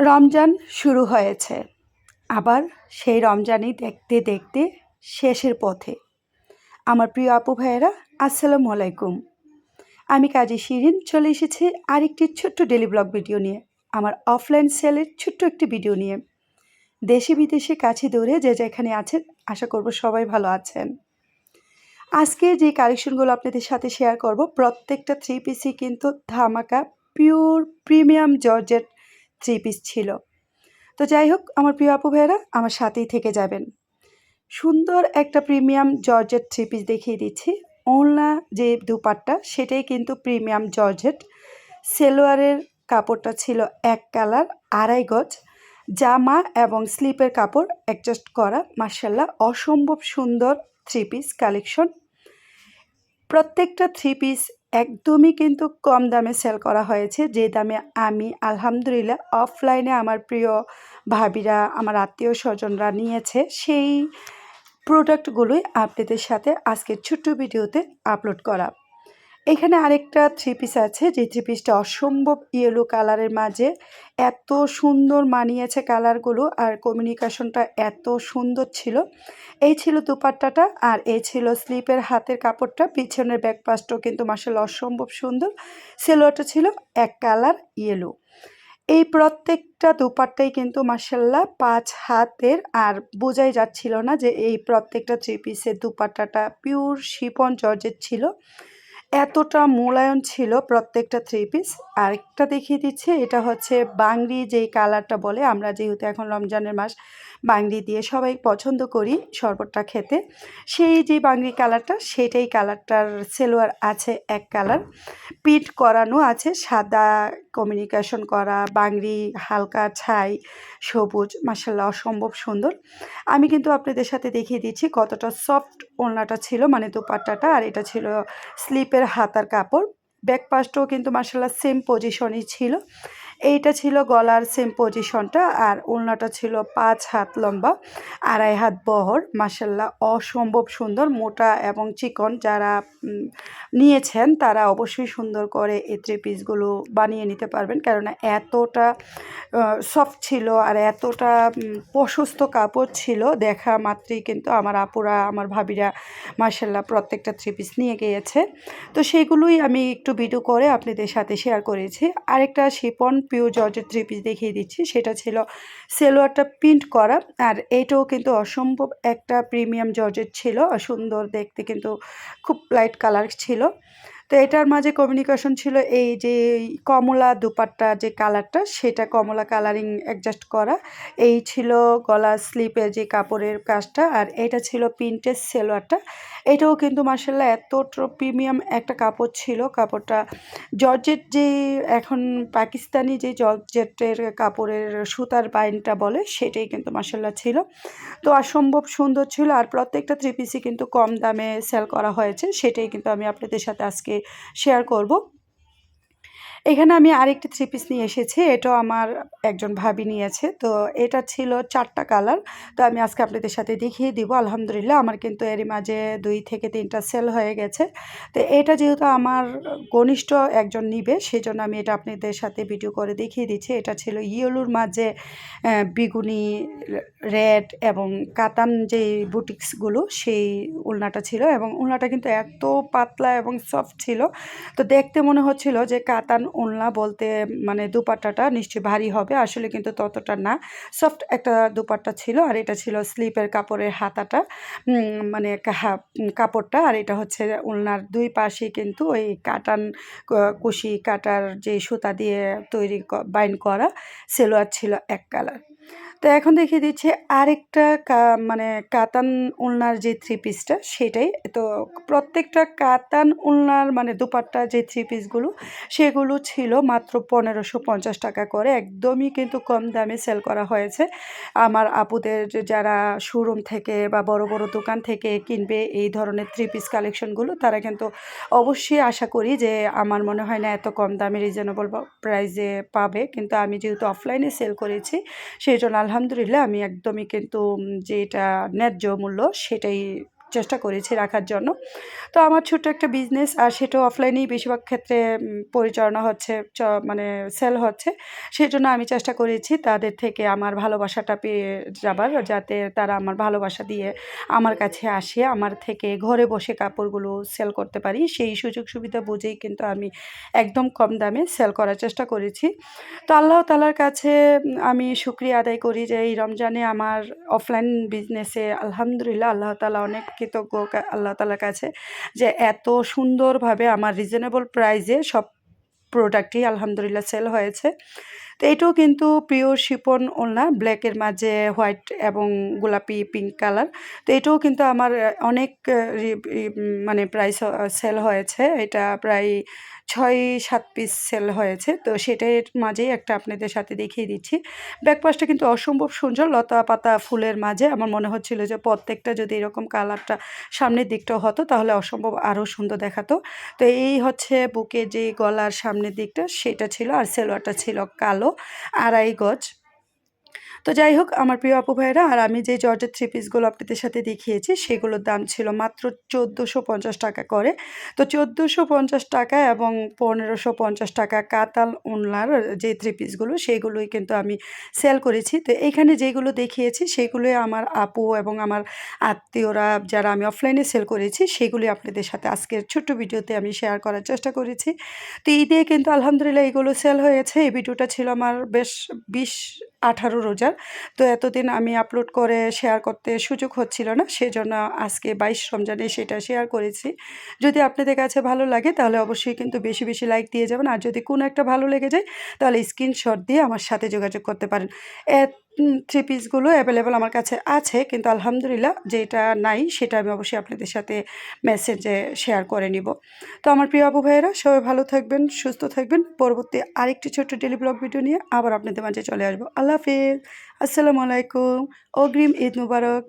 রমজান শুরু হয়েছে। আবার সেই রমজানই দেখতে দেখতে শেষের পথে। আমার প্রিয় আপু ভাইয়েরা, আসসালামু আলাইকুম। আমি কাজী শিরিন, চলে এসেছি আরেকটি ছোট্ট ডেলি ব্লগ ভিডিও নিয়ে, আমার অফলাইন সেলের ছোট্ট একটি ভিডিও নিয়ে। দেশে বিদেশে কাছে দৌড়ে যে যেখানে আছেন, আশা করব সবাই ভালো আছেন। আজকে যে কালেকশনগুলো আপনাদের সাথে শেয়ার করব, প্রত্যেকটা থ্রি পিসি কিন্তু ধামাকা pure premium georgette three piece ছিল। তো যাই হোক, আমার প্রিয় আপু ভাইয়েরা, আমার সাথেই থেকে যাবেন। সুন্দর একটা প্রিমিয়াম জর্জেট থ্রি পিস দেখিয়ে দিচ্ছি। ওনলা যে দুপাট্টা, সেটাই কিন্তু প্রিমিয়াম জর্জেট। সেলোয়ারের কাপড়টা ছিল এক কালার, আড়াই গজ। জামা এবং স্লিপের কাপড় অ্যাডজাস্ট করা মার্শাল্লাহ অসম্ভব সুন্দর থ্রি পিস কালেকশন। প্রত্যেকটা থ্রি পিস একদমই কিন্তু কম দামে সেল করা হয়েছে। যে দামে আমি আলহামদুলিল্লাহ অফলাইনে আমার প্রিয় ভাবিরা, আমার আত্মীয় স্বজনরা নিয়েছে, সেই প্রোডাক্টগুলোই আপনাদের সাথে আজকের ছোট্ট ভিডিওতে আপলোড করা। এখানে আরেকটা থ্রি পিস আছে, যে থ্রি পিসটা অসম্ভব ইয়েলো কালারের মাঝে। এত সুন্দর মানিয়েছে কালারগুলো আর কমিউনিকেশনটা এত সুন্দর ছিল। এই ছিল দুপাট্টাটা আর এই ছিল স্লিপের হাতের কাপড়টা, পিছনের ব্যাক পাশটাও কিন্তু মাসাল অসম্ভব সুন্দর। সেলোয়ারটা ছিল এক কালার ইয়েলো এই প্রত্যেকটা দুপাট্টাই কিন্তু মাসাল্লাহ পাঁচ হাতের আর বোঝাই যাচ্ছিল না যে এই প্রত্যেকটা থ্রি পিসের দুপাট্টাটা পিওর শিপন জর্জের ছিল। এতটা মূলায়ন ছিল প্রত্যেকটা থ্রি পিস আরেকটা দেখিয়ে দিচ্ছে, এটা হচ্ছে বাংরি যেই কালারটা বলে, আমরা যেহেতু এখন রমজানের মাস, বাংরি দিয়ে সবাই পছন্দ করি শরবতটা খেতে। সেই যে বাংরি কালারটা, সেটাই কালারটার সেলোয়ার আছে এক কালার। পিট করানো আছে সাদা কমিউনিকেশন করা, বাংরি, হালকা ছাই, সবুজ মাসাল্লাহ অসম্ভব সুন্দর। আমি কিন্তু আপনাদের সাথে দেখিয়ে দিচ্ছি কতটা সফট ওনাটা ছিল মানে দুপাট্টাটা, আর এটা ছিল স্লিপের হাতার কাপড়। ব্যাক পাশটাও কিন্তু মার্শাল্লাহ সেম পজিশনই ছিল। এইটা ছিল গলার সেম পজিশনটা আর ওলনাটা ছিল পাঁচ হাত লম্বা, আড়াই হাত বহর মাসাল্লাহ অসম্ভব সুন্দর, মোটা এবং চিকন। যারা নিয়েছেন তারা অবশ্যই সুন্দর করে এই থ্রি পিসগুলো বানিয়ে নিতে পারবেন, কেননা এতটা সফট ছিল আর এতটা প্রশস্ত কাপড় ছিল, দেখা মাত্রই কিন্তু আমার আপুরা, আমার ভাবিরা মার্শাল্লাহ প্রত্যেকটা থ্রি পিস নিয়ে গিয়েছে। তো সেগুলোই আমি একটু ভিডিও করে আপনাদের সাথে শেয়ার করেছি। আরেকটা শিপন পিওর জর্জের থ্রি পিস দেখিয়ে দিচ্ছি। সেটা ছিল সেলোয়ারটা প্রিন্ট করা আর এইটাও কিন্তু অসম্ভব একটা প্রিমিয়াম জর্জের ছিল। সুন্দর দেখতে কিন্তু খুব লাইট কালার ছিল। তো এটার মাঝে কমিউনিকেশন ছিল এই যে কমলা দুপাট্টা যে কালারটা সেটা কমলা কালারিং অ্যাডজাস্ট করা। এই ছিল গলা স্লিপের যে কাপড়ের কাজটা, আর এটা ছিল প্রিন্টের সেলোয়ারটা। এটাও কিন্তু মার্শাল্লাহ এত প্রিমিয়াম একটা কাপড় ছিল। কাপড়টা জর্জেট যে এখন পাকিস্তানি যে জর্জেটের কাপড়ের সুতার বাইনটা বলে, সেটাই কিন্তু মার্শাল্লাহ ছিল। তো অসম্ভব সুন্দর ছিল, আর প্রত্যেকটা থ্রি পিসি কিন্তু কম দামে সেল করা হয়েছে। সেটাই কিন্তু আমি আপনাদের সাথে আজকে শেয়ার করব। এখানে আমি আরেকটি থ্রি পিস নিয়ে এসেছি, এটাও আমার একজন ভাবি নিয়েছে। তো এটা ছিল চারটা কালার তো আমি আজকে আপনাদের সাথে দেখিয়ে দিব। আলহামদুলিল্লাহ আমার কিন্তু এরই মাঝে দুই থেকে তিনটা সেল হয়ে গেছে। তো এটা যেহেতু আমার ঘনিষ্ঠ একজন নিবে সেই জন্য আমি এটা আপনাদের সাথে ভিডিও করে দেখিয়ে দিচ্ছি। এটা ছিল ইয়েলোর মাঝে বিগুনি রেড এবং কাতান যে বুটিক্সগুলো সেই উলনাটা ছিল এবং উলনাটা কিন্তু এত পাতলা এবং সফট ছিল। তো দেখতে মনে হচ্ছিল যে কাতান ওলনা বলতে মানে দুপাট্টাটা নিশ্চয়ই ভারী হবে, আসলে কিন্তু ততটা না। সফট একটা দুপাট্টা ছিল, আর এটা ছিল স্লিপের কাপড়ের হাতাটা মানে কাপড়টা, আর এটা হচ্ছে উলনার দুই পাশে কিন্তু ওই কাটান কুশি কাটার যে সুতা দিয়ে তৈরি বাইন করা, সেলোয়ার ছিল এক কালার। তো এখন দেখিয়ে দিচ্ছে আরেকটা মানে কাতান উলনার যে থ্রি পিসটা সেটাই। তো প্রত্যেকটা কাতান উলনার মানে দুপাট্টা যে থ্রি পিসগুলো সেগুলো ছিল মাত্র পনেরোশো পঞ্চাশ টাকা করে। একদমই কিন্তু কম দামে সেল করা হয়েছে। আমার আপুদের যারা শোরুম থেকে বা বড় বড় দোকান থেকে কিনবে এই ধরনের থ্রি পিস কালেকশনগুলো তারা কিন্তু অবশ্যই আশা করি যে, আমার মনে হয় না এত কম দামে রিজনেবল প্রাইসে পাবে। কিন্তু আমি যেহেতু অফলাইনে সেল করেছি, সেই জন্য আলহামদুলিল্লাহ আমি একদমই কিন্তু যে এটা ন্যায্য মূল্য সেটাই চেষ্টা করেছি রাখার জন্য। তো আমার ছোট্ট একটা বিজনেস আর সেটা অফলাইনেই বেশিরভাগ ক্ষেত্রে পরিচালনা হচ্ছে মানে সেল হচ্ছে। সেই জন্য আমি চেষ্টা করেছি তাদের থেকে আমার ভালোবাসাটা পেয়ে যাবার, যাতে তারা আমার ভালোবাসা দিয়ে আমার কাছে আসে, আমার থেকে ঘরে বসে কাপড়গুলো সেল করতে পারি। সেই সুযোগ সুবিধা বুঝেই কিন্তু আমি একদম কম দামে সেল করার চেষ্টা করেছি। তো আল্লাহ তালার কাছে আমি শুক্রিয়া আদায় করি যে এই রমজানে আমার অফলাইন বিজনেসে আলহামদুলিল্লাহ আল্লাহ তালা অনেক কৃতজ্ঞ আল্লাহ তালার কাছে যে এত সুন্দরভাবে আমার রিজনেবল প্রাইজে সব প্রোডাক্টই আলহামদুলিল্লাহ সেল হয়েছে। তো এটাও কিন্তু পিওর শিপন ওলনা ব্ল্যাকের মাঝে হোয়াইট এবং গোলাপি পিঙ্ক কালার তো এটাও কিন্তু আমার অনেক মানে প্রাইস সেল হয়েছে। এটা প্রায় ছয়, সাত পিস সেল হয়েছে। তো সেটার মাঝেই একটা আপনাদের সাথে দেখিয়ে দিচ্ছি। ব্যাকপাসটা কিন্তু অসম্ভব সুন্দর, লতা পাতা ফুলের মাঝে। আমার মনে হচ্ছিল যে প্রত্যেকটা যদি এরকম কালারটা সামনের দিকটাও হতো, তাহলে অসম্ভব আরও সুন্দর দেখাতো। তো এই হচ্ছে বুকে যে গলার সামনের দিকটা, সেটা ছিল আর সেলোয়ারটা ছিল কালো। আড়াই গজ তো যাই হোক, আমার প্রিয় আপু ভাইরা আর আমি যে জর্জের থ্রি পিসগুলো আপনাদের সাথে দেখিয়েছি, সেগুলোর দাম ছিল মাত্র চোদ্দোশো পঞ্চাশ টাকা করে। তো চোদ্দোশো পঞ্চাশ টাকা এবং পনেরোশো পঞ্চাশ টাকা কাতাল উনলার যে থ্রি পিসগুলো সেইগুলোই কিন্তু আমি সেল করেছি। তো এখানে যেগুলো দেখিয়েছি, সেগুলোই আমার আপু এবং আমার আত্মীয়রা, যারা আমি অফলাইনে সেল করেছি, সেগুলি আপনাদের সাথে আজকের ছোট্ট ভিডিওতে আমি শেয়ার করার চেষ্টা করেছি। তো দিয়ে কিন্তু আলহামদুলিল্লাহ এগুলো সেল হয়েছে। এই ভিডিওটা ছিল আমার বেশ বিশ আঠারো রোজার। তো এতদিন আমি আপলোড করে শেয়ার করতে সুযোগ হচ্ছিল না, সেজন্য আজকে বাইশ রমজানে সেটা শেয়ার করেছি। যদি আপনাদের কাছে ভালো লাগে তাহলে অবশ্যই কিন্তু বেশি বেশি লাইক দিয়ে যাবেন। আর যদি কোনো একটা ভালো লেগে যায় তাহলে স্ক্রিনশট দিয়ে আমার সাথে যোগাযোগ করতে পারেন। থ্রি পিসগুলো অ্যাভেলেবেল আমার কাছে আছে, কিন্তু আলহামদুলিল্লাহ যেটা নাই সেটা আমি অবশ্যই আপনাদের সাথে মেসেজে শেয়ার করে নিব। তো আমার প্রিয় আবু ভাইয়েরা, সবাই ভালো থাকবেন, সুস্থ থাকবেন। পরবর্তী আরেকটি ছোট্ট ডেলি ব্লগ ভিডিও নিয়ে আবার আপনাদের মাঝে চলে আসব। আল্লাহ হাফিজ। আসসালামু আলাইকুম। অগ্রিম ঈদ মুবারক।